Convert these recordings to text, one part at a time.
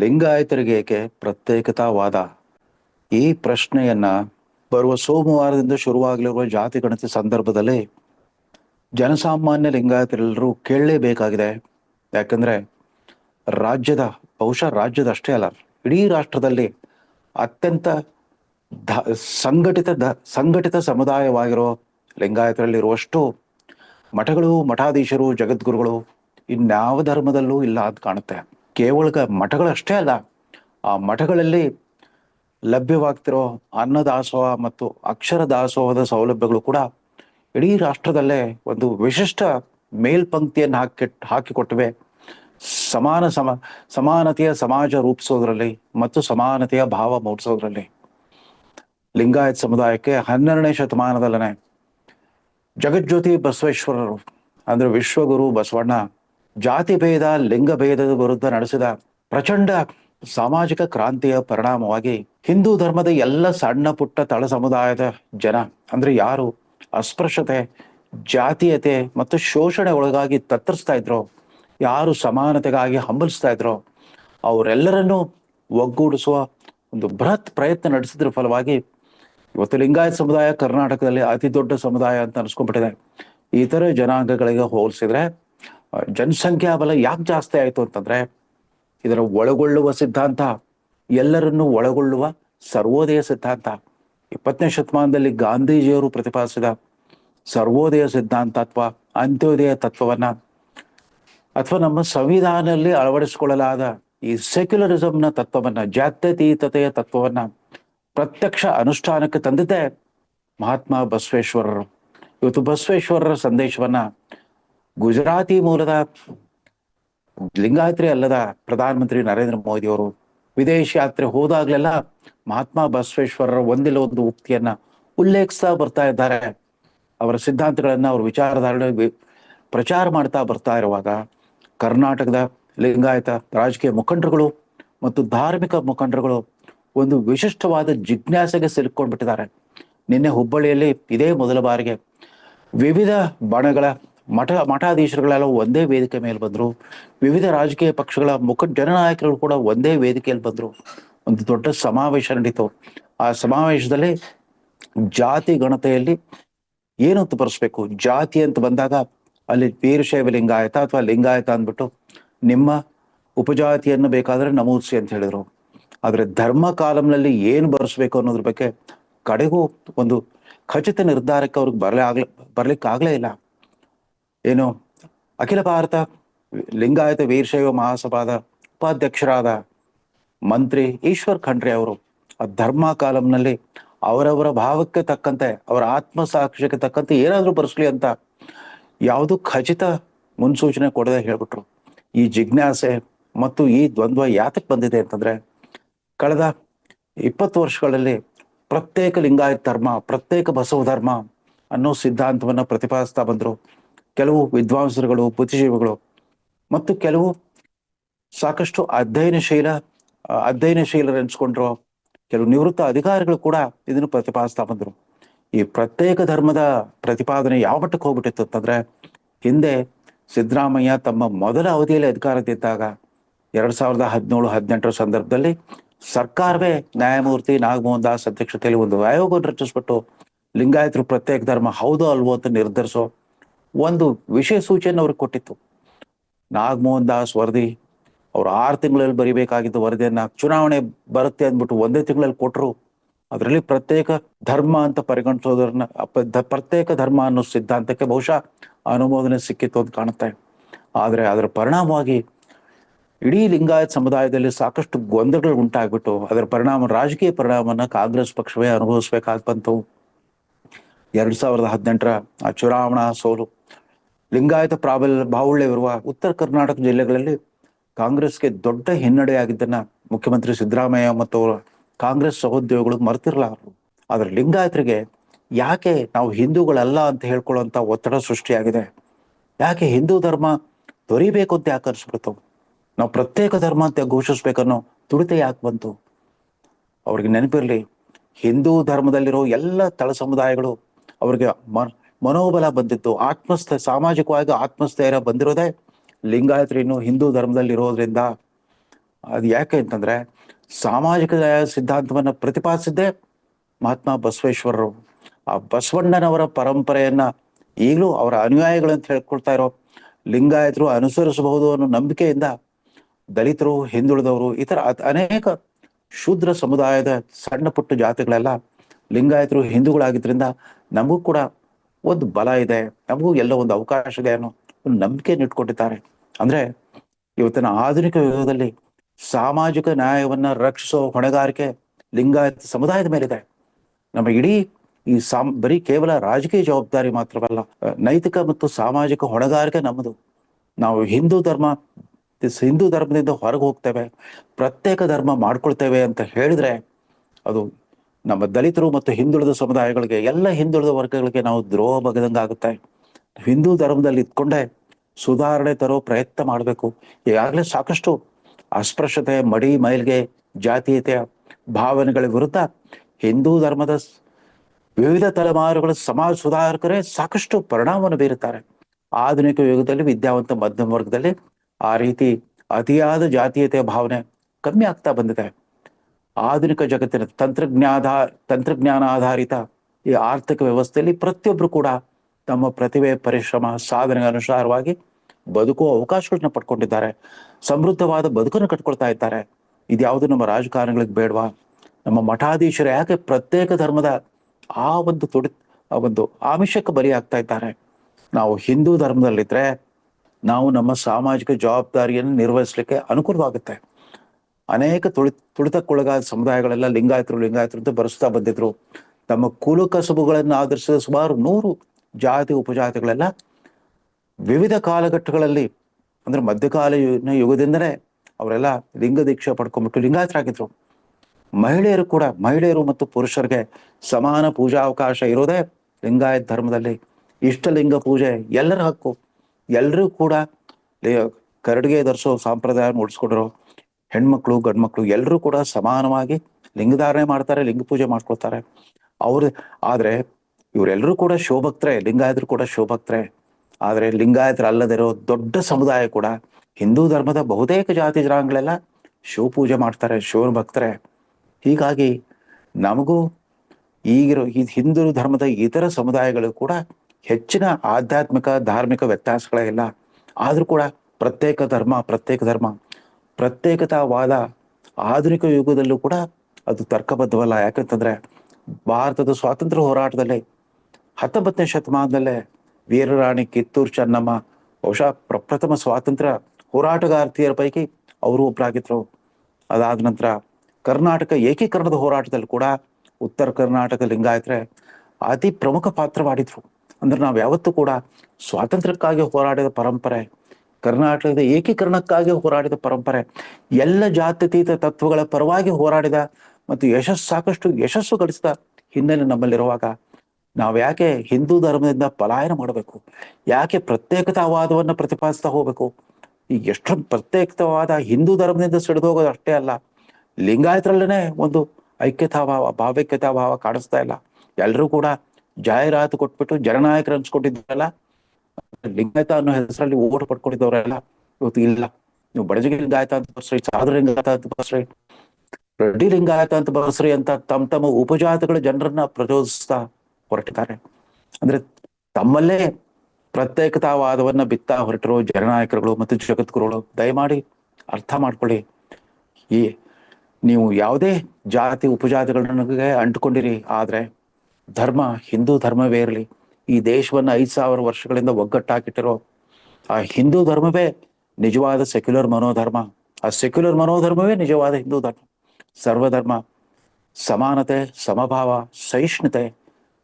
ಲಿಂಗಾಯತರಿಗೆ ಏಕೆ ಪ್ರತ್ಯೇಕತಾವಾದ? ಈ ಪ್ರಶ್ನೆಯನ್ನ ಬರುವ ಸೋಮವಾರದಿಂದ ಶುರುವಾಗಲಿರುವ ಜಾತಿ ಗಣತಿ ಸಂದರ್ಭದಲ್ಲಿ ಜನಸಾಮಾನ್ಯ ಲಿಂಗಾಯತರೆಲ್ಲರೂ ಕೇಳಲೇಬೇಕಾಗಿದೆ. ಯಾಕಂದ್ರೆ ರಾಜ್ಯದ, ಬಹುಶಃ ರಾಜ್ಯದ ಅಷ್ಟೇ ಅಲ್ಲ, ಇಡೀ ರಾಷ್ಟ್ರದಲ್ಲಿ ಅತ್ಯಂತ ಧ, ಸಂಘಟಿತ ಧ ಸಂಘಟಿತ ಸಮುದಾಯವಾಗಿರೋ ಲಿಂಗಾಯತರಲ್ಲಿರುವಷ್ಟು ಮಠಗಳು, ಮಠಾಧೀಶರು, ಜಗದ್ಗುರುಗಳು ಇನ್ಯಾವ ಧರ್ಮದಲ್ಲೂ ಇಲ್ಲ ಅಂತ ಕಾಣುತ್ತೆ. ಕೇವಲ ಮಠಗಳಷ್ಟೇ ಅಲ್ಲ, ಆ ಮಠಗಳಲ್ಲಿ ಲಭ್ಯವಾಗ್ತಿರೋ ಅನ್ನದಾಸೋಹ ಮತ್ತು ಅಕ್ಷರ ದಾಸೋಹದ ಸೌಲಭ್ಯಗಳು ಕೂಡ ಇಡೀ ರಾಷ್ಟ್ರದಲ್ಲೇ ಒಂದು ವಿಶಿಷ್ಟ ಮೇಲ್ಪಂಕ್ತಿಯನ್ನು ಹಾಕಿ, ಹಾಕಿಕೊಟ್ಟಿವೆ. ಸಮಾನ ಸಮ, ಸಮಾನತೆಯ ಸಮಾಜ ರೂಪಿಸೋದ್ರಲ್ಲಿ ಮತ್ತು ಸಮಾನತೆಯ ಭಾವ ಮೂಡಿಸೋದ್ರಲ್ಲಿ. ಲಿಂಗಾಯತ್ ಸಮುದಾಯಕ್ಕೆ ಹನ್ನೆರಡನೇ ಶತಮಾನದಲ್ಲೇ ಜಗಜ್ಯೋತಿ ಬಸವೇಶ್ವರರು ಅಂದ್ರೆ ವಿಶ್ವಗುರು ಬಸವಣ್ಣ ಜಾತಿ ಭೇದ, ಲಿಂಗ ಭೇದದ ವಿರುದ್ಧ ನಡೆಸಿದ ಪ್ರಚಂಡ ಸಾಮಾಜಿಕ ಕ್ರಾಂತಿಯ ಪರಿಣಾಮವಾಗಿ ಹಿಂದೂ ಧರ್ಮದ ಎಲ್ಲ ಸಣ್ಣ ಪುಟ್ಟ ತಳ ಸಮುದಾಯದ ಜನ, ಅಂದ್ರೆ ಯಾರು ಅಸ್ಪೃಶ್ಯತೆ, ಜಾತೀಯತೆ ಮತ್ತು ಶೋಷಣೆ ಒಳಗಾಗಿ ತತ್ತರಿಸ್ತಾ ಇದ್ರು, ಯಾರು ಸಮಾನತೆಗಾಗಿ ಹಂಬಲಿಸ್ತಾ ಇದ್ರು, ಅವರೆಲ್ಲರನ್ನು ಒಗ್ಗೂಡಿಸುವ ಒಂದು ಬೃಹತ್ ಪ್ರಯತ್ನ ನಡೆಸಿದ್ರ ಫಲವಾಗಿ ಇವತ್ತು ಲಿಂಗಾಯತ್ ಸಮುದಾಯ ಕರ್ನಾಟಕದಲ್ಲಿ ಅತಿ ದೊಡ್ಡ ಸಮುದಾಯ ಅಂತ ಅನ್ಸ್ಕೊಂಡ್ಬಿಟ್ಟಿದೆ. ಇತರ ಜನಾಂಗಗಳಿಗೆ ಹೋಲಿಸಿದ್ರೆ ಜನಸಂಖ್ಯಾ ಬಲ ಯಾಕೆ ಜಾಸ್ತಿ ಆಯ್ತು ಅಂತಂದ್ರೆ, ಇದರ ಒಳಗೊಳ್ಳುವ ಸಿದ್ಧಾಂತ, ಎಲ್ಲರನ್ನೂ ಒಳಗೊಳ್ಳುವ ಸರ್ವೋದಯ ಸಿದ್ಧಾಂತ. ಇಪ್ಪತ್ತನೇ ಶತಮಾನದಲ್ಲಿ ಗಾಂಧೀಜಿಯವರು ಪ್ರತಿಪಾದಿಸಿದ ಸರ್ವೋದಯ ಸಿದ್ಧಾಂತ ಅಥವಾ ಅಂತ್ಯೋದಯ ತತ್ವವನ್ನ, ಅಥವಾ ನಮ್ಮ ಸಂವಿಧಾನದಲ್ಲಿ ಅಳವಡಿಸಿಕೊಳ್ಳಲಾದ ಈ ಸೆಕ್ಯುಲರಿಸಂನ ತತ್ವವನ್ನ, ಜಾತ್ಯತೀತತೆಯ ತತ್ವವನ್ನ ಪ್ರತ್ಯಕ್ಷ ಅನುಷ್ಠಾನಕ್ಕೆ ತಂದಿದ್ದೆ ಮಹಾತ್ಮ ಬಸವೇಶ್ವರರು. ಇವತ್ತು ಬಸವೇಶ್ವರರ ಸಂದೇಶವನ್ನ ಗುಜರಾತಿ ಮೂಲದ ಲಿಂಗಾಯತ್ರಿ ಅಲ್ಲದ ಪ್ರಧಾನಮಂತ್ರಿ ನರೇಂದ್ರ ಮೋದಿ ಅವರು ವಿದೇಶ ಯಾತ್ರೆ ಹೋದಾಗ್ಲೆಲ್ಲ ಮಹಾತ್ಮ ಬಸವೇಶ್ವರರ ಒಂದಿಲ್ಲ ಒಂದು ಉಕ್ತಿಯನ್ನ ಉಲ್ಲೇಖಿಸ್ತಾ ಬರ್ತಾ ಇದ್ದಾರೆ. ಅವರ ಸಿದ್ಧಾಂತಗಳನ್ನ ಅವ್ರ ವಿಚಾರಧಾರಣೆ ಪ್ರಚಾರ ಮಾಡ್ತಾ ಬರ್ತಾ ಇರುವಾಗ ಕರ್ನಾಟಕದ ಲಿಂಗಾಯತ ರಾಜಕೀಯ ಮುಖಂಡರುಗಳು ಮತ್ತು ಧಾರ್ಮಿಕ ಮುಖಂಡರುಗಳು ಒಂದು ವಿಶಿಷ್ಟವಾದ ಜಿಜ್ಞಾಸೆಗೆ ಸಿಲುಕೊಂಡ್ಬಿಟ್ಟಿದ್ದಾರೆ ನಿನ್ನೆ ಹುಬ್ಬಳ್ಳಿಯಲ್ಲಿ ಇದೇ ಮೊದಲ ಬಾರಿಗೆ ವಿವಿಧ ಬಣಗಳ ಮಠ ಮಠಾಧೀಶರುಗಳೆಲ್ಲ ಒಂದೇ ವೇದಿಕೆ ಮೇಲೆ ಬಂದ್ರು. ವಿವಿಧ ರಾಜಕೀಯ ಪಕ್ಷಗಳ ಮುಖ ಜನನಾಯಕರು ಕೂಡ ಒಂದೇ ವೇದಿಕೆಯಲ್ಲಿ ಬಂದ್ರು. ಒಂದು ದೊಡ್ಡ ಸಮಾವೇಶ ನಡೀತು. ಆ ಸಮಾವೇಶದಲ್ಲಿ ಜಾತಿ ಗಣತೆಯಲ್ಲಿ ಏನು ಅಂತ ಬರೆಸ್ಬೇಕು? ಜಾತಿ ಅಂತ ಬಂದಾಗ ಅಲ್ಲಿ ವೀರಶೈವ ಲಿಂಗಾಯತ ಅಥವಾ ಲಿಂಗಾಯತ ಅಂದ್ಬಿಟ್ಟು ನಿಮ್ಮ ಉಪಜಾತಿಯನ್ನು ಬೇಕಾದರೆ ನಮೂದಿಸಿ ಅಂತ ಹೇಳಿದರು. ಆದರೆ ಧರ್ಮ ಕಾಲಂನಲ್ಲಿ ಏನು ಬರೆಸ್ಬೇಕು ಅನ್ನೋದ್ರ ಬಗ್ಗೆ ಕಡೆಗೂ ಒಂದು ಖಚಿತ ನಿರ್ಧಾರಕ್ಕೆ ಅವ್ರಿಗೆ ಬರಲೇ ಆಗ್ಲ ಬರ್ಲಿಕ್ಕೆ ಆಗ್ಲೇ ಇಲ್ಲ. ಏನು ಅಖಿಲ ಭಾರತ ಲಿಂಗಾಯತ ವೀರಶೈವ ಮಹಾಸಭಾದ ಉಪಾಧ್ಯಕ್ಷರಾದ ಮಂತ್ರಿ ಈಶ್ವರ್ ಖಂಡ್ರೆ ಅವರು, ಆ ಧರ್ಮ ಕಾಲಂನಲ್ಲಿ ಅವರವರ ಭಾವಕ್ಕೆ ತಕ್ಕಂತೆ, ಅವರ ಆತ್ಮ ಸಾಕ್ಷ್ಯಕ್ಕೆ ತಕ್ಕಂತೆ ಏನಾದರೂ ಬರೆಸ್ಲಿ ಅಂತ ಯಾವುದು ಖಚಿತ ಮುನ್ಸೂಚನೆ ಕೊಡದೆ ಹೇಳ್ಬಿಟ್ರು. ಈ ಜಿಜ್ಞಾಸೆ ಮತ್ತು ಈ ದ್ವಂದ್ವ ಯಾತಕ್ಕೆ ಬಂದಿದೆ ಅಂತಂದ್ರೆ, ಕಳೆದ ಇಪ್ಪತ್ತು ವರ್ಷಗಳಲ್ಲಿ ಪ್ರತ್ಯೇಕ ಲಿಂಗಾಯತ ಧರ್ಮ, ಪ್ರತ್ಯೇಕ ಬಸವ ಧರ್ಮ ಅನ್ನೋ ಸಿದ್ಧಾಂತವನ್ನ ಪ್ರತಿಪಾದಿಸ್ತಾ ಬಂದ್ರು. ಕೆಲವು ವಿದ್ವಾಂಸರುಗಳು ಬುದ್ಧಿಜೀವಿಗಳು ಮತ್ತು ಕೆಲವು ಸಾಕಷ್ಟು ಅಧ್ಯಯನಶೀಲ ಆ, ಅಧ್ಯಯನಶೀಲರು ಎನ್ಸ್ಕೊಂಡ್ರು. ಕೆಲವು ನಿವೃತ್ತ ಅಧಿಕಾರಿಗಳು ಕೂಡ ಇದನ್ನು ಪ್ರತಿಪಾದಿಸ್ತಾ ಬಂದರು. ಈ ಪ್ರತ್ಯೇಕ ಧರ್ಮದ ಪ್ರತಿಪಾದನೆ ಯಾವ ಮಟ್ಟಕ್ಕೆ ಹೋಗ್ಬಿಟ್ಟಿತ್ತು ಅಂತಂದ್ರೆ ಹಿಂದೆ ಸಿದ್ದರಾಮಯ್ಯ ತಮ್ಮ ಮೊದಲ ಅವಧಿಯಲ್ಲಿ ಅಧಿಕಾರದಿದ್ದಾಗ ಎರಡ್ ಸಾವಿರದ ಹದಿನೇಳು ಹದಿನೆಂಟರ ಸಂದರ್ಭದಲ್ಲಿ ಸರ್ಕಾರವೇ ನ್ಯಾಯಮೂರ್ತಿ ನಾಗಮೋಹನ್ ದಾಸ್ ಅಧ್ಯಕ್ಷತೆಯಲ್ಲಿ ಒಂದು ಆಯೋಗವನ್ನು ರಚಿಸ್ಬಿಟ್ಟು ಲಿಂಗಾಯತರು ಪ್ರತ್ಯೇಕ ಧರ್ಮ ಹೌದೋ ಅಲ್ವೋ ಅಂತ ನಿರ್ಧರಿಸೋ ಒಂದು ವಿಷಯ ಸೂಚನೆ ಅವ್ರಿಗೆ ಕೊಟ್ಟಿತ್ತು. ನಾಗಮೋಹನ್ ದಾಸ್ ವರದಿ, ಅವ್ರು ಆರು ತಿಂಗಳಲ್ಲಿ ಬರಿಬೇಕಾಗಿದ್ದ ವರದಿಯನ್ನ ಚುನಾವಣೆ ಬರುತ್ತೆ ಅಂದ್ಬಿಟ್ಟು ಒಂದೇ ತಿಂಗಳಲ್ಲಿ ಕೊಟ್ಟರು ಅದರಲ್ಲಿ ಪ್ರತ್ಯೇಕ ಧರ್ಮ ಅಂತ ಪರಿಗಣಿಸೋದನ್ನ ಅಪ- ಪ್ರತ್ಯೇಕ ಧರ್ಮ ಅನ್ನೋ ಸಿದ್ಧಾಂತಕ್ಕೆ ಬಹುಶಃ ಅನುಮೋದನೆ ಸಿಕ್ಕಿತ್ತು ಅಂತ ಕಾಣುತ್ತೆ. ಆದ್ರೆ ಅದರ ಪರಿಣಾಮವಾಗಿ ಇಡೀ ಲಿಂಗಾಯತ್ ಸಮುದಾಯದಲ್ಲಿ ಸಾಕಷ್ಟು ಗೊಂದಲಗಳು ಉಂಟಾಗ್ಬಿಟ್ಟು ಅದರ ಪರಿಣಾಮ, ರಾಜಕೀಯ ಪರಿಣಾಮನ ಕಾಂಗ್ರೆಸ್ ಪಕ್ಷವೇ ಅನುಭವಿಸ್ಬೇಕಾದ್ ಬಂತು. ಎರಡ್ ಸಾವಿರದ ಹದಿನೆಂಟರ ಆ ಚುನಾವಣಾ ಸೋಲು. ಲಿಂಗಾಯತ ಪ್ರಾಬಲ್ಯ ಬಾಹುಳ್ಯವಿರುವ ಉತ್ತರ ಕರ್ನಾಟಕ ಜಿಲ್ಲೆಗಳಲ್ಲಿ ಕಾಂಗ್ರೆಸ್ಗೆ ದೊಡ್ಡ ಹಿನ್ನಡೆಯಾಗಿದ್ದನ್ನ ಮುಖ್ಯಮಂತ್ರಿ ಸಿದ್ದರಾಮಯ್ಯ ಮತ್ತು ಕಾಂಗ್ರೆಸ್ ಸಹೋದ್ಯೋಗಿಗಳು ಮರೆತಿರಲಾರರು. ಆದ್ರೆ ಲಿಂಗಾಯತರಿಗೆ ಯಾಕೆ ನಾವು ಹಿಂದೂಗಳಲ್ಲ ಅಂತ ಹೇಳ್ಕೊಳ್ಳುವಂತ ಒತ್ತಡ ಸೃಷ್ಟಿಯಾಗಿದೆ? ಯಾಕೆ ಹಿಂದೂ ಧರ್ಮ ದೊರಿಬೇಕು ಅಂತ ಯಾಕೆ ನಾವು ಪ್ರತ್ಯೇಕ ಧರ್ಮ ಅಂತ ಘೋಷಿಸ್ಬೇಕನ್ನೋ ತುಡಿತ ಯಾಕೆ ಬಂತು? ಅವ್ರಿಗೆ ನೆನಪಿರಲಿ, ಹಿಂದೂ ಧರ್ಮದಲ್ಲಿರೋ ಎಲ್ಲ ತಳ ಸಮುದಾಯಗಳು ಅವ್ರಿಗೆ ಮ- ಮನೋಬಲ ಬಂದಿತ್ತು. ಆತ್ಮಸ್ಥ, ಸಾಮಾಜಿಕವಾಗಿ ಆತ್ಮಸ್ಥೈರ್ಯ ಬಂದಿರೋದೇ ಲಿಂಗಾಯತರು ಇನ್ನು ಹಿಂದೂ ಧರ್ಮದಲ್ಲಿ ಇರೋದ್ರಿಂದ. ಅದು ಯಾಕೆ ಅಂತಂದ್ರೆ ಸಾಮಾಜಿಕ ಸಿದ್ಧಾಂತವನ್ನು ಪ್ರತಿಪಾದಿಸಿದ್ದೇ ಮಹಾತ್ಮ ಬಸವೇಶ್ವರರು. ಆ ಬಸವಣ್ಣನವರ ಪರಂಪರೆಯನ್ನ ಈಗಲೂ ಅವರ ಅನುಯಾಯಿಗಳಂತ ಹೇಳ್ಕೊಳ್ತಾ ಇರೋ ಲಿಂಗಾಯತರು ಅನುಸರಿಸಬಹುದು ಅನ್ನೋ ನಂಬಿಕೆಯಿಂದ ದಲಿತರು, ಹಿಂದುಳಿದವರು ಈ ತರ ಅತ್- ಅನೇಕ ಶೂದ್ರ ಸಮುದಾಯದ ಸಣ್ಣ ಪುಟ್ಟ ಜಾತಿಗಳೆಲ್ಲ ಲಿಂಗಾಯತರು ಹಿಂದೂಗಳಾಗಿದ್ದರಿಂದ ನಮಗೂ ಕೂಡ ಒಂದು ಬಲ ಇದೆ, ನಮಗೂ ಎಲ್ಲ ಒಂದು ಅವಕಾಶ ಇದೆ ಅನ್ನೋ ಒಂದು ನಂಬಿಕೆಯನ್ನು ಇಟ್ಕೊಂಡಿದ್ದಾರೆ. ಅಂದ್ರೆ ಇವತ್ತಿನ ಆಧುನಿಕ ಯುಗದಲ್ಲಿ ಸಾಮಾಜಿಕ ನ್ಯಾಯವನ್ನ ರಕ್ಷಿಸೋ ಹೊಣೆಗಾರಿಕೆ ಲಿಂಗಾಯತ ಸಮುದಾಯದ ಮೇಲಿದೆ. ನಮ್ಮ ಇಡೀ ಈ ಸಾಮ್, ಬರೀ ಕೇವಲ ರಾಜಕೀಯ ಜವಾಬ್ದಾರಿ ಮಾತ್ರವಲ್ಲ, ನೈತಿಕ ಮತ್ತು ಸಾಮಾಜಿಕ ಹೊಣೆಗಾರಿಕೆ ನಮ್ಮದು. ನಾವು ಹಿಂದೂ ಧರ್ಮ ಹಿಂದೂ ಧರ್ಮದಿಂದ ಹೊರಗೆ ಹೋಗ್ತೇವೆ, ಪ್ರತ್ಯೇಕ ಧರ್ಮ ಮಾಡ್ಕೊಳ್ತೇವೆ ಅಂತ ಹೇಳಿದ್ರೆ ಅದು ನಮ್ಮ ದಲಿತರು ಮತ್ತು ಹಿಂದುಳಿದ ಸಮುದಾಯಗಳಿಗೆ, ಎಲ್ಲ ಹಿಂದುಳಿದ ವರ್ಗಗಳಿಗೆ ನಾವು ದ್ರೋಹ ಬಗೆದಂಗಾಗುತ್ತೆ. ಹಿಂದೂ ಧರ್ಮದಲ್ಲಿ ಇದ್ಕೊಂಡೆ ಸುಧಾರಣೆ ತರೋ ಪ್ರಯತ್ನ ಮಾಡಬೇಕು. ಈಗಾಗಲೇ ಸಾಕಷ್ಟು ಅಸ್ಪೃಶ್ಯತೆ, ಮಡಿ, ಮೈಲ್ಗೆ, ಜಾತೀಯತೆಯ ಭಾವನೆಗಳ ವಿರುದ್ಧ ಹಿಂದೂ ಧರ್ಮದ ವಿವಿಧ ತಲೆಮಾರುಗಳ ಸಮಾಜ ಸುಧಾರಕರೇ ಸಾಕಷ್ಟು ಪರಿಣಾಮವನ್ನು ಬೀರುತ್ತಾರೆ. ಆಧುನಿಕ ಯುಗದಲ್ಲಿ ವಿದ್ಯಾವಂತ ಮಧ್ಯಮ ವರ್ಗದಲ್ಲಿ ಆ ರೀತಿ ಅತಿಯಾದ ಜಾತೀಯತೆಯ ಭಾವನೆ ಕಮ್ಮಿ ಆಗ್ತಾ ಬಂದಿದೆ. ಆಧುನಿಕ ಜಗತ್ತಿನ ತಂತ್ರಜ್ಞಾಧ ತಂತ್ರಜ್ಞಾನ ಆಧಾರಿತ ಈ ಆರ್ಥಿಕ ವ್ಯವಸ್ಥೆಯಲ್ಲಿ ಪ್ರತಿಯೊಬ್ಬರು ಕೂಡ ತಮ್ಮ ಪ್ರತಿಭೆ, ಪರಿಶ್ರಮ ಸಾಧನೆಗೆ ಅನುಸಾರವಾಗಿ ಬದುಕುವ ಅವಕಾಶಗಳನ್ನ ಪಡ್ಕೊಂಡಿದ್ದಾರೆ. ಸಮೃದ್ಧವಾದ ಬದುಕನ್ನು ಕಟ್ಕೊಳ್ತಾ ಇದ್ದಾರೆ. ಇದ್ಯಾವುದು ನಮ್ಮ ರಾಜಕಾರಣಿಗಳಿಗೆ ಬೇಡವಾ? ನಮ್ಮ ಮಠಾಧೀಶರು ಯಾಕೆ ಪ್ರತ್ಯೇಕ ಧರ್ಮದ ಆ ಒಂದು ತುಡಿ, ಆ ಒಂದು ಆಮಿಷಕ್ಕೆ ಬಲಿಯಾಗ್ತಾ ಇದ್ದಾರೆ? ನಾವು ಹಿಂದೂ ಧರ್ಮದಲ್ಲಿದ್ದರೆ ನಾವು ನಮ್ಮ ಸಾಮಾಜಿಕ ಜವಾಬ್ದಾರಿಯನ್ನು ನಿರ್ವಹಿಸಲಿಕ್ಕೆ ಅನುಕೂಲವಾಗುತ್ತೆ. ಅನೇಕ ತುಳಿ, ತುಳಿತಕ್ಕೊಳಗಾದ ಸಮುದಾಯಗಳೆಲ್ಲ ಲಿಂಗಾಯತರು ಲಿಂಗಾಯತರು ಅಂತ ಬರೆಸ್ತಾ ಬಂದಿದ್ರು. ತಮ್ಮ ಕುಲ ಕಸುಬುಗಳನ್ನು ಆಧರಿಸಿದ ಸುಮಾರು ನೂರು ಜಾತಿ, ಉಪಜಾತಿಗಳೆಲ್ಲ ವಿವಿಧ ಕಾಲಘಟ್ಟಗಳಲ್ಲಿ, ಅಂದ್ರೆ ಮಧ್ಯಕಾಲ ಯುಗದಿಂದನೇ ಅವರೆಲ್ಲ ಲಿಂಗ ದೀಕ್ಷೆ ಪಡ್ಕೊಂಡ್ಬಿಟ್ಟು ಲಿಂಗಾಯತರಾಗಿದ್ರು. ಮಹಿಳೆಯರು ಕೂಡ, ಮಹಿಳೆಯರು ಮತ್ತು ಪುರುಷರಿಗೆ ಸಮಾನ ಪೂಜಾ ಅವಕಾಶ ಇರೋದೇ ಲಿಂಗಾಯತ ಧರ್ಮದಲ್ಲಿ. ಇಷ್ಟಲಿಂಗ ಪೂಜೆ ಎಲ್ಲರ ಹಕ್ಕು. ಎಲ್ಲರೂ ಕೂಡ ಕರಡಿಗೆ ಧರಿಸೋ ಸಂಪ್ರದಾಯ ಉಳಿಸ್ಕೊಂಡ್ರು ಹೆಣ್ಮಕ್ಳು, ಗಂಡ್ಮಕ್ಳು ಎಲ್ಲರೂ ಕೂಡ ಸಮಾನವಾಗಿ ಲಿಂಗಧಾರಣೆ ಮಾಡ್ತಾರೆ, ಲಿಂಗ ಪೂಜೆ ಮಾಡ್ಕೊಳ್ತಾರೆ. ಅವ್ರ, ಆದ್ರೆ ಇವರೆಲ್ಲರೂ ಕೂಡ ಶೋಭಕ್ತರೇ, ಲಿಂಗಾಯತರು ಕೂಡ ಶೋಭಕ್ತರೇ. ಆದ್ರೆ ಲಿಂಗಾಯತರಲ್ಲದಿರೋ ದೊಡ್ಡ ಸಮುದಾಯ ಕೂಡ ಹಿಂದೂ ಧರ್ಮದ ಬಹುತೇಕ ಜಾತಿ ಜನಾಂಗಗಳೆಲ್ಲ ಶಿವ ಪೂಜೆ ಮಾಡ್ತಾರೆ ಶಿವನ ಭಕ್ತರೇ. ಹೀಗಾಗಿ ನಮಗೂ ಈಗಿರೋ ಈ ಹಿಂದೂ ಧರ್ಮದ ಇತರ ಸಮುದಾಯಗಳು ಕೂಡ ಹೆಚ್ಚಿನ ಆಧ್ಯಾತ್ಮಿಕ, ಧಾರ್ಮಿಕ ವ್ಯತ್ಯಾಸಗಳೇ ಇಲ್ಲ. ಆದ್ರೂ ಕೂಡ ಪ್ರತ್ಯೇಕ ಧರ್ಮ ಪ್ರತ್ಯೇಕ ಧರ್ಮ. ಪ್ರತ್ಯೇಕತಾವಾದ ಆಧುನಿಕ ಯುಗದಲ್ಲೂ ಕೂಡ ಅದು ತರ್ಕಬದ್ಧವಲ್ಲ. ಯಾಕಂತಂದ್ರೆ ಭಾರತದ ಸ್ವಾತಂತ್ರ್ಯ ಹೋರಾಟದಲ್ಲಿ ಹತ್ತೊಂಬತ್ತನೇ ಶತಮಾನದಲ್ಲೇ ವೀರರಾಣಿ ಕಿತ್ತೂರು ಚೆನ್ನಮ್ಮ ಬಹುಶಃ ಪ್ರಪ್ರಥಮ ಸ್ವಾತಂತ್ರ್ಯ ಹೋರಾಟಗಾರ್ತಿಯರ ಪೈಕಿ ಅವರು ಒಬ್ಬರಾಗಿದ್ರು ಅದಾದ ನಂತರ ಕರ್ನಾಟಕ ಏಕೀಕರಣದ ಹೋರಾಟದಲ್ಲಿ ಕೂಡ ಉತ್ತರ ಕರ್ನಾಟಕ ಲಿಂಗಾಯತ್ರೆ ಅತಿ ಪ್ರಮುಖ ಪಾತ್ರವಾಡಿದ್ರು. ಅಂದ್ರೆ ನಾವು ಯಾವತ್ತೂ ಕೂಡ ಸ್ವಾತಂತ್ರ್ಯಕ್ಕಾಗಿ ಹೋರಾಡಿದ ಪರಂಪರೆ ಕರ್ನಾಟಕದ ಏಕೀಕರಣಕ್ಕಾಗಿ ಹೋರಾಡಿದ ಪರಂಪರೆ, ಎಲ್ಲ ಜಾತ್ಯತೀತ ತತ್ವಗಳ ಪರವಾಗಿ ಹೋರಾಡಿದ ಮತ್ತು ಯಶಸ್ಸು ಸಾಕಷ್ಟು ಯಶಸ್ಸು ಗಳಿಸಿದ ಹಿನ್ನೆಲೆ ನಮ್ಮಲ್ಲಿರುವಾಗ ನಾವು ಯಾಕೆ ಹಿಂದೂ ಧರ್ಮದಿಂದ ಪಲಾಯನ ಮಾಡಬೇಕು? ಯಾಕೆ ಪ್ರತ್ಯೇಕತಾವಾದವನ್ನು ಪ್ರತಿಪಾದಿಸ್ತಾ ಹೋಗ್ಬೇಕು? ಈಗ ಎಷ್ಟೊಂದು ಪ್ರತ್ಯೇಕತಾವಾದ ಹಿಂದೂ ಧರ್ಮದಿಂದ ಸಿಡಿದೋಗೋದು ಅಷ್ಟೇ ಅಲ್ಲ ಲಿಂಗಾಯತರಲ್ಲೇ ಒಂದು ಐಕ್ಯತಾ ಭಾವ ಭಾವೈಕ್ಯತಾ ಭಾವ ಕಾಣಿಸ್ತಾ ಇಲ್ಲ. ಎಲ್ಲರೂ ಕೂಡ ಜಾಹೀರಾತು ಕೊಟ್ಬಿಟ್ಟು ಜನನಾಯಕರು ಅನ್ಸ್ಕೊಟ್ಟಿದ್ರಲ್ಲ ಲಿಂಗಾಯತ ಅನ್ನೋ ಹೆಸರಲ್ಲಿ ಓಟ್ ಪಡ್ಕೊಂಡಿದ್ದವರೆಲ್ಲ ಇವತ್ತು ಇಲ್ಲ. ನೀವು ಬಡಜಗಿ ಲಿಂಗಾಯತ ಅಂತ ಬರ್ಸ್ರಿ, ಚಾದ್ರ ಲಿಂಗಾಯತ ಅಂತ ಬರ್ಸ್ರಿ, ರೆಡ್ಡಿ ಲಿಂಗಾಯತ ಅಂತ ಬರ್ಸ್ರಿ ಅಂತ ತಮ್ಮ ತಮ್ಮ ಉಪಜಾತಿಗಳ ಜನರನ್ನ ಪ್ರಚೋದಿಸ್ತಾ ಹೊರಟಿದ್ದಾರೆ. ಅಂದ್ರೆ ತಮ್ಮಲ್ಲೇ ಪ್ರತ್ಯೇಕತಾವಾದವನ್ನ ಬಿತ್ತಾ ಹೊರಟಿರೋ ಜನನಾಯಕರುಗಳು ಮತ್ತು ಜಗದ್ಗುರುಗಳು, ದಯಮಾಡಿ ಅರ್ಥ ಮಾಡ್ಕೊಳ್ಳಿ. ಈ ನೀವು ಯಾವುದೇ ಜಾತಿ ಉಪಜಾತಿಗಳನ್ನ ಅಂಟ್ಕೊಂಡಿರಿ, ಆದ್ರೆ ಧರ್ಮ ಹಿಂದೂ ಧರ್ಮವೇ ಇರಲಿ. ಈ ದೇಶವನ್ನ ಐದ್ ಸಾವಿರ ವರ್ಷಗಳಿಂದ ಒಗ್ಗಟ್ಟಾಕಿಟ್ಟಿರೋ ಆ ಹಿಂದೂ ಧರ್ಮವೇ ನಿಜವಾದ ಸೆಕ್ಯುಲರ್ ಮನೋಧರ್ಮ. ಆ ಸೆಕ್ಯುಲರ್ ಮನೋಧರ್ಮವೇ ನಿಜವಾದ ಹಿಂದೂ ಧರ್ಮ. ಸರ್ವಧರ್ಮ, ಸಮಾನತೆ, ಸಮಭಾವ, ಸಹಿಷ್ಣುತೆ,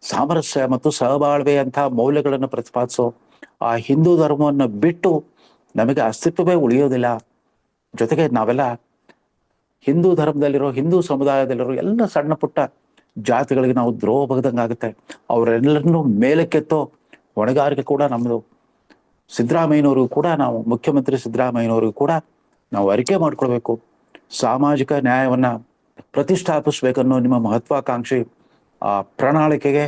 ಸಾಮರಸ್ಯ ಮತ್ತು ಸಹಬಾಳ್ವೆ ಅಂತ ಮೌಲ್ಯಗಳನ್ನು ಪ್ರತಿಪಾದಿಸೋ ಆ ಹಿಂದೂ ಧರ್ಮವನ್ನ ಬಿಟ್ಟು ನಮಗೆ ಅಸ್ತಿತ್ವವೇ ಉಳಿಯೋದಿಲ್ಲ. ಜೊತೆಗೆ ನಾವೆಲ್ಲ ಹಿಂದೂ ಧರ್ಮದಲ್ಲಿರೋ, ಹಿಂದೂ ಸಮುದಾಯದಲ್ಲಿರೋ ಎಲ್ಲ ಸಣ್ಣ ಪುಟ್ಟ ಜಾತಿಗಳಿಗೆ ನಾವು ದ್ರೋಹ ಬಗ್ದಂಗಾಗುತ್ತೆ ಅವರೆಲ್ಲರನ್ನೂ ಮೇಲಕ್ಕೆತ್ತೋ ಹೊಣೆಗಾರಿಕೆ ಕೂಡ ನಮ್ಮದು ಸಿದ್ದರಾಮಯ್ಯನವ್ರಿಗೂ ಕೂಡ ನಾವು, ಮುಖ್ಯಮಂತ್ರಿ ಸಿದ್ದರಾಮಯ್ಯನವ್ರಿಗೂ ಕೂಡ ನಾವು ಅರಿಕೆ ಮಾಡ್ಕೊಳ್ಬೇಕು. ಸಾಮಾಜಿಕ ನ್ಯಾಯವನ್ನ ಪ್ರತಿಷ್ಠಾಪಿಸ್ಬೇಕನ್ನೋ ನಿಮ್ಮ ಮಹತ್ವಾಕಾಂಕ್ಷಿ, ಆ ಪ್ರಣಾಳಿಕೆಗೆ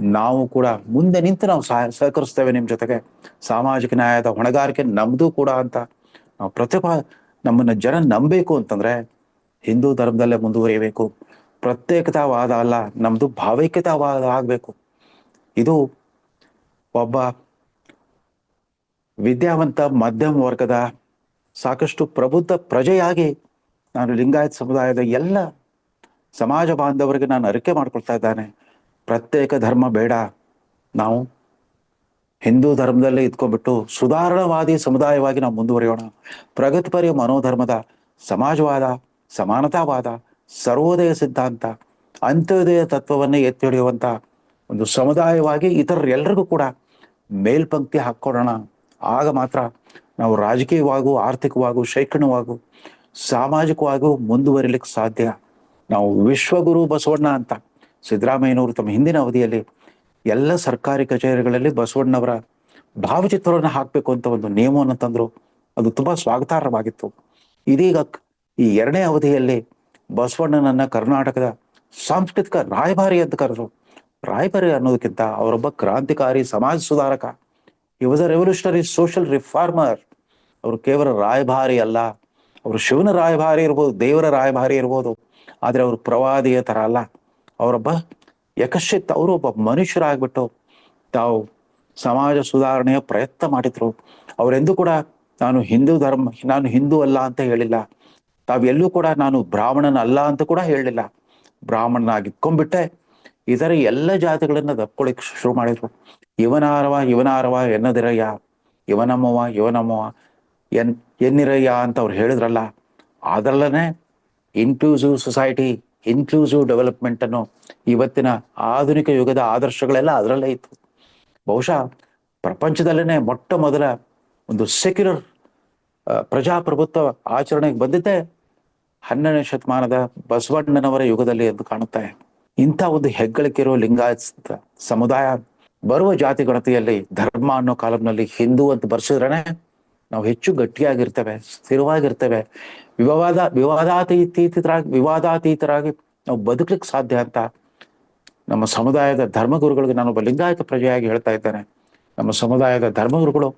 ನಾವು ಕೂಡ ಮುಂದೆ ನಿಂತು ನಾವು ಸಹ, ಸಹಕರಿಸ್ತೇವೆ ನಿಮ್ಮ ಜೊತೆಗೆ. ಸಾಮಾಜಿಕ ನ್ಯಾಯದ ಹೊಣೆಗಾರಿಕೆ ನಮ್ಮದು ಕೂಡ ಅಂತ ನಾವು ಪ್ರತಿಭಾ, ನಮ್ಮನ್ನ ಜನ ನಂಬಬೇಕು ಅಂತಂದ್ರೆ ಹಿಂದೂ ಧರ್ಮದಲ್ಲೇ ಮುಂದುವರಿಯಬೇಕು. ಪ್ರತ್ಯೇಕತಾವಾದ ಅಲ್ಲ, ನಮ್ದು ಭಾವೈಕ್ಯತಾವಾದ ಆಗ್ಬೇಕು ಇದು ಒಬ್ಬ ವಿದ್ಯಾವಂತ ಮಧ್ಯಮ ವರ್ಗದ ಸಾಕಷ್ಟು ಪ್ರಬುದ್ಧ ಪ್ರಜೆಯಾಗಿ ನಾನು ಲಿಂಗಾಯತ್ ಸಮುದಾಯದ ಎಲ್ಲ ಸಮಾಜ ಬಾಂಧವರಿಗೆ ನಾನು ಅರಿಕೆ ಮಾಡ್ಕೊಳ್ತಾ ಇದ್ದಾನೆ. ಪ್ರತ್ಯೇಕ ಧರ್ಮ ಬೇಡ. ನಾವು ಹಿಂದೂ ಧರ್ಮದಲ್ಲೇ ಇದ್ಕೊಂಡ್ಬಿಟ್ಟು ಸುಧಾರಣವಾದಿ ಸಮುದಾಯವಾಗಿ ನಾವು ಮುಂದುವರಿಯೋಣ. ಪ್ರಗತಿಪರಿಯ ಮನೋಧರ್ಮದ ಸಮಾಜವಾದ, ಸಮಾನತಾವಾದ ಸರ್ವೋದಯ ಸಿದ್ಧಾಂತ ಅಂತ್ಯೋದಯ ತತ್ವವನ್ನೇ ಎತ್ತಿ ಹಿಡಿಯುವಂತ ಒಂದು ಸಮುದಾಯವಾಗಿ ಇತರರೆಲ್ಲರಿಗೂ ಕೂಡ ಮೇಲ್ಪಂಕ್ತಿ ಹಾಕ್ಕೊಡೋಣ ಆಗ ಮಾತ್ರ ನಾವು ರಾಜಕೀಯವಾಗೂ, ಆರ್ಥಿಕವಾಗೂ, ಶೈಕ್ಷಣಿಕವಾಗೂ, ಸಾಮಾಜಿಕವಾಗೂ ಮುಂದುವರಿಲಿಕ್ಕೆ ಸಾಧ್ಯ. ನಾವು ವಿಶ್ವಗುರು ಬಸವಣ್ಣ ಅಂತ ಸಿದ್ದರಾಮಯ್ಯನವರು ತಮ್ಮ ಹಿಂದಿನ ಅವಧಿಯಲ್ಲಿ ಎಲ್ಲ ಸರ್ಕಾರಿ ಕಚೇರಿಗಳಲ್ಲಿ ಬಸವಣ್ಣವರ ಭಾವಚಿತ್ರವನ್ನು ಹಾಕಬೇಕು ಅಂತ ಒಂದು ನಿಯಮವನ್ನು ತಂದರು. ಅದು ತುಂಬಾ ಸ್ವಾಗತಾರ್ಹವಾಗಿತ್ತು. ಇದೀಗ ಈ ಎರಡನೇ ಅವಧಿಯಲ್ಲಿ ಬಸವಣ್ಣನನ್ನ ಕರ್ನಾಟಕದ ಸಾಂಸ್ಕೃತಿಕ ರಾಯಭಾರಿ ಅಂತ ಕರೆದ್ರು. ರಾಯಭಾರಿ ಅನ್ನೋದಕ್ಕಿಂತ ಅವರೊಬ್ಬ ಕ್ರಾಂತಿಕಾರಿ ಸಮಾಜ ಸುಧಾರಕ. ಈ was a revolutionary social reformer ಅವರು ಕೇವಲ ರಾಯಭಾರಿ ಅಲ್ಲ, ಅವರು ಶಿವನ ರಾಯಭಾರಿ ಇರ್ಬೋದು, ದೇವರ ರಾಯಭಾರಿ ಇರ್ಬೋದು, ಆದರೆ ಅವರು ಪ್ರವಾದಿಯ ತರ ಅಲ್ಲ. ಅವರೊಬ್ಬ ಯಕಶ್ಚಿತ್, ಅವರು ಒಬ್ಬ ಮನುಷ್ಯರಾಗ್ಬಿಟ್ಟು ತಾವು ಸಮಾಜ ಸುಧಾರಣೆಯ ಪ್ರಯತ್ನ ಮಾಡಿದ್ರು. ಅವರೆಂದು ಕೂಡ, ನಾನು ಹಿಂದೂ ಧರ್ಮ, ನಾನು ಹಿಂದೂ ಅಲ್ಲ ಅಂತ ಹೇಳಿಲ್ಲ. ತಾವೆಲ್ಲೂ ಕೂಡ ನಾನು ಬ್ರಾಹ್ಮಣನ ಅಲ್ಲ ಅಂತ ಕೂಡ ಹೇಳಲಿಲ್ಲ. ಬ್ರಾಹ್ಮಣನಾಗಿಟ್ಕೊಂಡ್ಬಿಟ್ಟೆ. ಇದರ ಎಲ್ಲ ಜಾತಿಗಳನ್ನ ದಪ್ಕೊಳಿಕ್ ಶುರು ಮಾಡಿದ್ರು. ಇವನಾರವ ಇವನಾರವ, ಎನ್ನದಿರಯ್ಯ. ಇವನಮ್ಮವ ಇವನಮ್ಮವ ಎನ್, ಎನ್ನಿರಯ್ಯ ಅಂತ ಅವ್ರು ಹೇಳಿದ್ರಲ್ಲ. ಅದರಲ್ಲೇ ಇನ್ಕ್ಲೂಸಿವ್ ಸೊಸೈಟಿ ಇನ್ಕ್ಲೂಸಿವ್ ಡೆವಲಪ್ಮೆಂಟ್ ಅನ್ನು ಇವತ್ತಿನ ಆಧುನಿಕ ಯುಗದ ಆದರ್ಶಗಳೆಲ್ಲ ಅದರಲ್ಲೇ ಇತ್ತು. ಬಹುಶಃ ಪ್ರಪಂಚದಲ್ಲೇ ಮೊಟ್ಟ ಮೊದಲ ಒಂದು ಸೆಕ್ಯುಲರ್ ಪ್ರಜಾಪ್ರಭುತ್ವ ಆಚರಣೆಗೆ ಬಂದಿದ್ದೇ ಹನ್ನೆರಡನೇ ಶತಮಾನದ ಬಸವಣ್ಣನವರ ಯುಗದಲ್ಲಿ ಎಂದು ಕಾಣುತ್ತೆ. ಇಂಥ ಒಂದು ಹೆಗ್ಗಳಿಕೆ ಇರೋ ಲಿಂಗಾಯತ ಸಮುದಾಯ ಬರುವ ಜಾತಿ ಗಣತಿಯಲ್ಲಿ ಧರ್ಮ ಅನ್ನೋ ಕಾಲಂನಲ್ಲಿ ಹಿಂದೂ ಅಂತ ಬರ್ಸಿದ್ರೆ ನಾವು ಹೆಚ್ಚು ಗಟ್ಟಿಯಾಗಿರ್ತೇವೆ, ಸ್ಥಿರವಾಗಿರ್ತೇವೆ. ವಿವಾದ, ವಿವಾದಾತೀತೀತರಾಗಿ, ವಿವಾದಾತೀತರಾಗಿ ನಾವು ಬದುಕಲಿಕ್ಕೆ ಸಾಧ್ಯ ಅಂತ ನಮ್ಮ ಸಮುದಾಯದ ಧರ್ಮಗುರುಗಳಿಗೆ ನಾನೊಬ್ಬ ಲಿಂಗಾಯತ ಪ್ರಜೆಯಾಗಿ ಹೇಳ್ತಾ ಇದ್ದೇನೆ. ನಮ್ಮ ಸಮುದಾಯದ ಧರ್ಮಗುರುಗಳು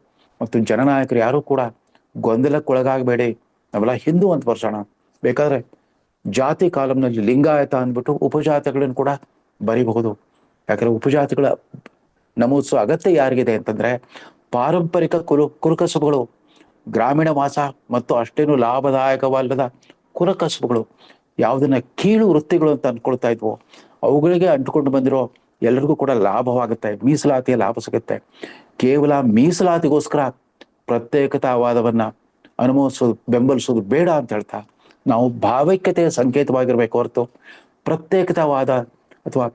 ಮತ್ತು ಜನನಾಯಕರು ಯಾರೂ ಕೂಡ ಗೊಂದಲಕ್ಕೊಳಗಾಗಬೇಡಿ. ನಾವೆಲ್ಲ ಹಿಂದೂ ಅಂತ ಬರ್ಸೋಣ. ಬೇಕಾದ್ರೆ ಜಾತಿ ಕಾಲಂನಲ್ಲಿ ಲಿಂಗಾಯತ ಅಂದ್ಬಿಟ್ಟು ಉಪಜಾತಿಗಳನ್ನು ಕೂಡ ಬರೀಬಹುದು. ಯಾಕಂದ್ರೆ ಉಪಜಾತಿಗಳ ನಮೂದಿಸುವ ಅಗತ್ಯ ಯಾರಿಗಿದೆ ಅಂತಂದ್ರೆ ಪಾರಂಪರಿಕ ಕುರು, ಕುರುಕಸುಬುಗಳು, ಗ್ರಾಮೀಣ ವಾಸ ಮತ್ತು ಅಷ್ಟೇನು ಲಾಭದಾಯಕವಲ್ಲದ ಕುರಕಸುಬುಗಳು. ಯಾವುದನ್ನ ಕೀಳು ವೃತ್ತಿಗಳು ಅಂತ ಅನ್ಕೊಳ್ತಾ ಇದ್ವು. ಅವುಗಳಿಗೆ ಅಂಟುಕೊಂಡು ಬಂದಿರೋ ಎಲ್ಲರಿಗೂ ಕೂಡ ಲಾಭವಾಗುತ್ತೆ. ಮೀಸಲಾತಿಯ ಲಾಭ ಸಿಗುತ್ತೆ. ಕೇವಲ ಮೀಸಲಾತಿಗೋಸ್ಕರ ಪ್ರತ್ಯೇಕತಾವಾದವನ್ನ ಅನುಮೋದಿಸೋದು, ಬೆಂಬಲಿಸೋದು ಬೇಡ ಅಂತ ಹೇಳ್ತಾ ನಾವು ಭಾವೈಕ್ಯತೆಯ ಸಂಕೇತವಾಗಿರಬೇಕು ಹೊರತು ಪ್ರತ್ಯೇಕತಾವಾದ ಅಥವಾ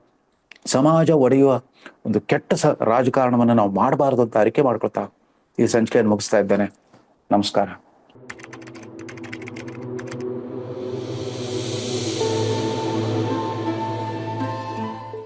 ಸಮಾಜ ಒಡೆಯುವ ಒಂದು ಕೆಟ್ಟ ಸ ರಾಜಕಾರಣವನ್ನು ನಾವು ಮಾಡಬಾರದು ಅಂತ ಅರಿಕೆ ಮಾಡ್ಕೊಳ್ತಾ ಈ ಸಂಚಿಕೆಯನ್ನು ಮುಗಿಸ್ತಾ ಇದ್ದೇನೆ. ನಮಸ್ಕಾರ.